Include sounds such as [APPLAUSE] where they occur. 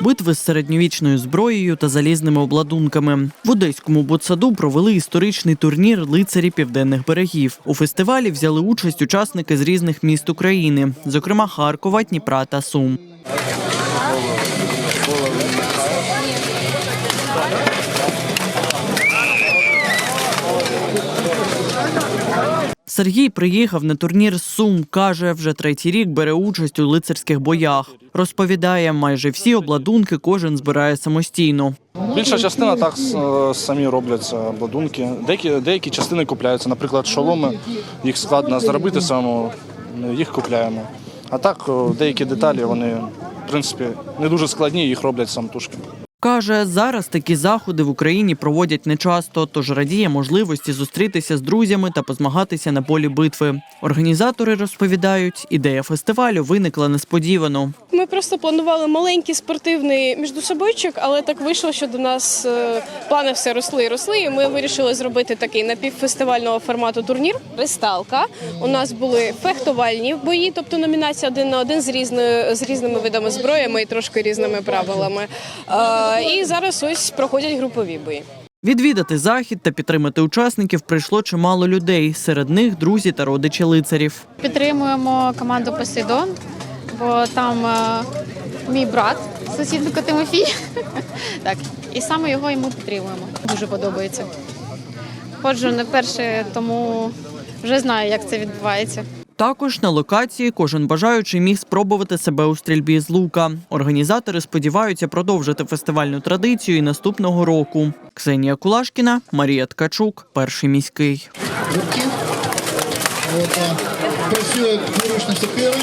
Битви з середньовічною зброєю та залізними обладунками. В одеському ботсаду провели історичний турнір лицарі південних берегів. У фестивалі взяли участь учасники з різних міст України, зокрема Харкова, Дніпра та Сум. Сергій приїхав на турнір з Сум. каже, вже третій рік бере участь у лицарських боях. Розповідає, майже всі обладунки кожен збирає самостійно. Більша частина так е, самі робляться обладунки. Деякі, деякі частини купляються. Наприклад, шоломи їх складно зробити самому, їх купляємо. А так е, деякі деталі вони в принципі не дуже складні, їх роблять самотужки. Каже, зараз такі заходи в Україні проводять нечасто, тож радіє можливості зустрітися з друзями та позмагатися на полі битви. Організатори розповідають, ідея фестивалю виникла несподівано. Ми просто планували маленький спортивний міждособойчик, але так вийшло, що до нас е, плани все росли і росли. І ми вирішили зробити такий напівфестивального формату турнір. Ристалка. У нас були фехтувальні бої, тобто номінація один на один з різною з різними видами зброями і трошки різними правилами. Е, І зараз ось проходять групові бої. Відвідати захід та підтримати учасників прийшло чимало людей. Серед них друзі та родичі лицарів. Підтримуємо команду Посейдон, бо там е, мій брат, сусідко Тимофій. [LAUGHS] так, і саме його і ми підтримуємо. Дуже подобається. Ходжу не перше, тому вже знаю, як це відбувається. Також на локації кожен бажаючий міг спробувати себе у стрільбі з лука. Організатори сподіваються продовжити фестивальну традицію і наступного року. Ксенія Кулашкіна, Марія Ткачук, перший міський. А, працює дворучна сокира.